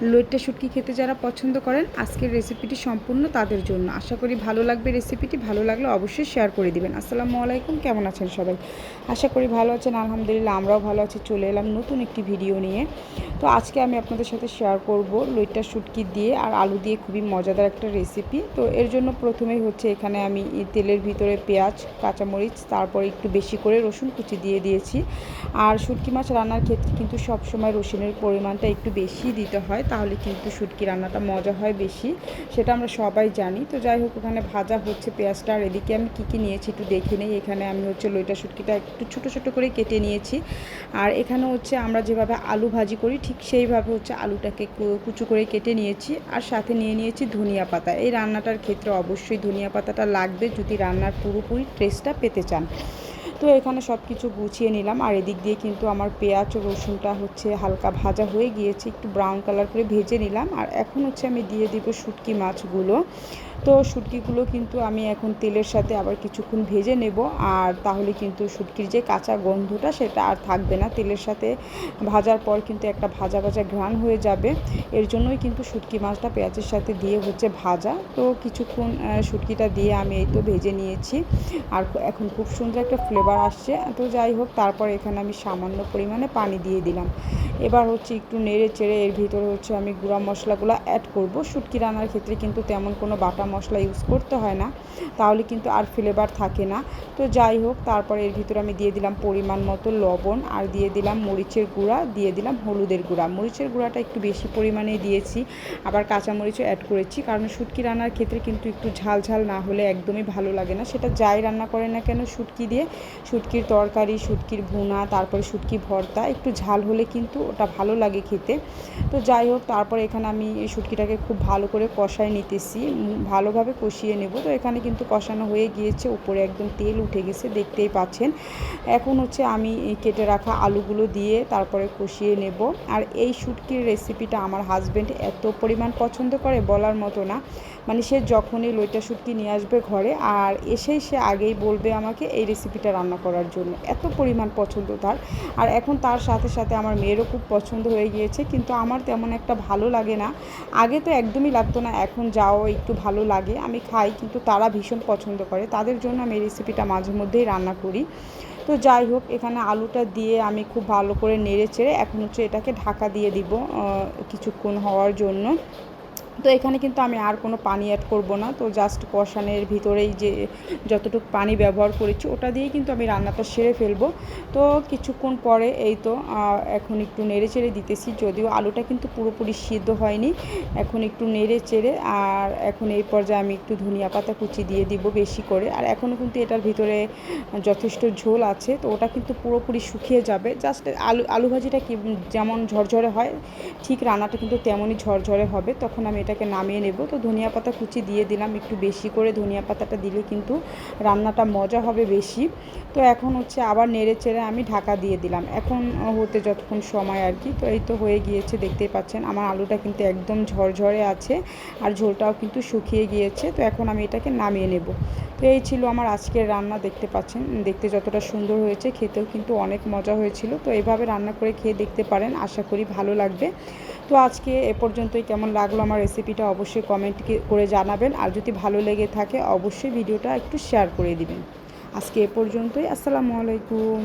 লইট্টা শুটকি খেতে যারা পছন্দ করেন, আজকের রেসিপিটি সম্পূর্ণ তাদের জন্য। আশা করি ভালো লাগবে রেসিপিটি ভালো লাগলে অবশ্যই শেয়ার করে দিবেন। আসসালামু আলাইকুম, কেমন আছেন সবাই? আশা করি ভালো আছেন, আলহামদুলিল্লাহ আমরাও ভালো আছি। চলে এলাম নতুন একটি ভিডিও নিয়ে। তো আজকে আমি আপনাদের সাথে শেয়ার করব লইট্টা শুটকি দিয়ে আর আলু দিয়ে খুবই মজাদার একটা রেসিপি তো এর জন্য প্রথমেই হচ্ছে এখানে আমি তেলের ভিতরে পেঁয়াজ, কাঁচামরিচ, তারপর একটু বেশি করে রসুন কুচি দিয়ে দিয়েছি। আর শুটকি মাছ রান্নার ক্ষেত্রে কিন্তু সবসময় রসুনের পরিমাণটা একটু বেশি দিতে হয়। তাহলে কিন্তু শুটকি রান্নাটা মজা হয় বেশি। সেটা আমরা সবাই জানি। তো যাই হোক, ওখানে ভাজা হচ্ছে পেঁয়াজটা। আর এদিকে আমি কী কী নিয়েছি একটু দেখে নেই। এখানে আমি হচ্ছে লইটা শুটকিটা একটু ছোটো ছোটো করে কেটে নিয়েছি। আর এখানে হচ্ছে আমরা যেভাবে আলু ভাজি করি, ঠিক সেইভাবে হচ্ছে আলুটাকে কুচু করে কেটে নিয়েছি। আর সাথে নিয়ে নিয়েছি ধনিয়া পাতা। এই রান্নাটার ক্ষেত্রে অবশ্যই ধনিয়া পাতাটা লাগবে যদি রান্নার পুরোপুরি টেস্টটা পেতে চান। তো এখানে সব কিছু গুছিয়ে নিলাম। আর এদিক দিয়ে কিন্তু আমার পেঁয়াজ রসুনটা হচ্ছে হালকা ভাজা হয়ে গিয়েছে, একটু ব্রাউন কালার করে ভেজে নিলাম। আর এখন হচ্ছে আমি দিয়ে দিব শুটকি মাছগুলো। তো শুটকিগুলো কিন্তু আমি এখন তেলের সাথে আবার কিছুক্ষণ ভেজে নেব। আর তাহলে কিন্তু শুটকির যে কাঁচা গন্ধটা সেটা আর থাকবে না। তেলের সাথে ভাজার পর কিন্তু একটা ভাজা ভাজা ঘ্রাণ হয়ে যাবে। এর জন্যই কিন্তু শুটকি মাছটা পেঁয়াজের সাথে দিয়ে হচ্ছে ভাজা। তো কিছুক্ষণ শুটকিটা দিয়ে আমি এই তো ভেজে নিয়েছি। আর এখন খুব সুন্দর একটা ফ্লেভার আসছে। তো যাই হোক, তারপর এখানে আমি সামান্য পরিমাণে পানি দিয়ে দিলাম। এবার হচ্ছে একটু নেড়ে চেড়ে এর ভিতরে হচ্ছে আমি গুঁড়া মশলাগুলো অ্যাড করব। শুটকি রান্নার ক্ষেত্রে কিন্তু তেমন কোনো বাটা মশলা ইউজ করতে হয় না। তাহলে কিন্তু আর ফ্লেভার থাকে না। তো যাই হোক, তারপরে এর ভিতরে আমি দিয়ে দিলাম পরিমাণ মতো লবণ আর দিয়ে দিলাম মরিচের গুঁড়া, দিয়ে দিলাম হলুদের গুঁড়া। মরিচের গুঁড়াটা একটু বেশি পরিমাণে দিয়েছি। আবার কাঁচামরিচও অ্যাড করেছি। কারণ শুটকি রান্নার ক্ষেত্রে কিন্তু একটু ঝাল ঝাল না হলে একদমই ভালো লাগে না। সেটা যাই রান্না করে না কেন, শুটকি দিয়ে শুটকির তরকারি, শুটকির ভুনা, তারপরে শুটকি ভর্তা, একটু ঝাল হলে কিন্তু ওটা ভালো লাগে খেতে। তো যাই হোক, তারপর এখানে আমি এই শুটকিটাকে খুব ভালো করে কষায় নিতেছি ভালোভাবে কষিয়ে নেব। তো এখানে কিন্তু কষানো হয়ে গিয়েছে, উপরে একদম তেল উঠে গেছে, দেখতেই পাচ্ছেন। এখন হচ্ছে আমি কেটে রাখা আলুগুলো দিয়ে তারপরে কষিয়ে নেব। আর এই শুটকির রেসিপিটা আমার হাজব্যান্ড এত পরিমাণ পছন্দ করে বলার মতো না। মানে সে যখনই লইটা শুটকি নিয়ে আসবে ঘরে, আর এসেই সে আগেই বলবে আমাকে, এই রেসিপিটা রান্না করার জন্য। এত পরিমাণ পছন্দ তার। আর এখন তার সাথে সাথে আমার মেয়েরও খুব পছন্দ হয়ে গিয়েছে, কিন্তু আমার তেমন একটা ভালো লাগে না। আগে তো একদমই লাগতো না, এখন যাও, একটু ভালো লাগে। আমি খাই, কিন্তু তারা ভীষণ পছন্দ করে। তাদের জন্য আমি রেসিপিটা মাঝে মধ্যেই রান্না করি। তো যাই হোক, এখানে আলুটা দিয়ে আমি খুব ভালো করে নেড়ে চেড়ে এখন হচ্ছে এটাকে ঢাকা দিয়ে দিব কিছুক্ষণ হওয়ার জন্য। তো এখানে কিন্তু আমি আর কোনো পানি অ্যাড করব না। তো জাস্ট কষানের ভিতরেই যে যতটুকু পানি ব্যবহার করেছি, ওটা দিয়েই কিন্তু আমি রান্নাটা সেরে ফেলব। তো কিছুক্ষণ পরে এই তো এখন একটু নেড়ে চেড়ে দিতেছি, যদিও আলুটা কিন্তু পুরোপুরি সিদ্ধ হয়নি। এখন একটু নেড়ে চেড়ে, আর এখন এই পর্যায়ে আমি একটু ধনিয়া পাতা কুচি দিয়ে দিব বেশি করে। আর এখনও কিন্তু এটার ভিতরে যথেষ্ট ঝোল আছে, তো ওটা কিন্তু পুরোপুরি শুকিয়ে যাবে। জাস্ট আলু আলু ভাজিটা কি, যেমন ঝরঝরে হয়, ঠিক রান্নাটা কিন্তু তেমনই ঝরঝরে হবে। তখন আমি এটাকে নামিয়ে নেব। তো ধনিয়া পাতা কুচি দিয়ে দিলাম, একটু বেশি করে ধনিয়া পাতাটা দিলে কিন্তু রান্নাটা মজা হবে বেশি। তো এখন হচ্ছে আবার নেড়ে চেড়ে আমি ঢাকা দিয়ে দিলাম। এখন হতে যতক্ষণ সময় আর কি, তো এই তো হয়ে গিয়েছে, দেখতেই পাচ্ছেন। আমার আলুটা কিন্তু একদম ঝরঝরে আছে আর ঝোলটাও কিন্তু শুকিয়ে গিয়েছে। তো এখন আমি এটাকে নামিয়ে নেব। তো এই ছিল আমার আজকের রান্না, দেখতে পাচ্ছেন? দেখতে যতটা সুন্দর হয়েছে, খেতেও কিন্তু অনেক মজা হয়েছিল। তো এইভাবে রান্না করে খেয়ে দেখতে পারেন, আশা করি ভালো লাগবে। তো আজকে এ পর্যন্তই। কেমন লাগল আমার রেসিপিটা অবশ্যই কমেন্ট করে জানাবেন। আর যদি ভালো লেগে থাকে, অবশ্যই ভিডিওটা একটু শেয়ার করে দিবেন। আজকে এ পর্যন্তই। আসসালামু আলাইকুম।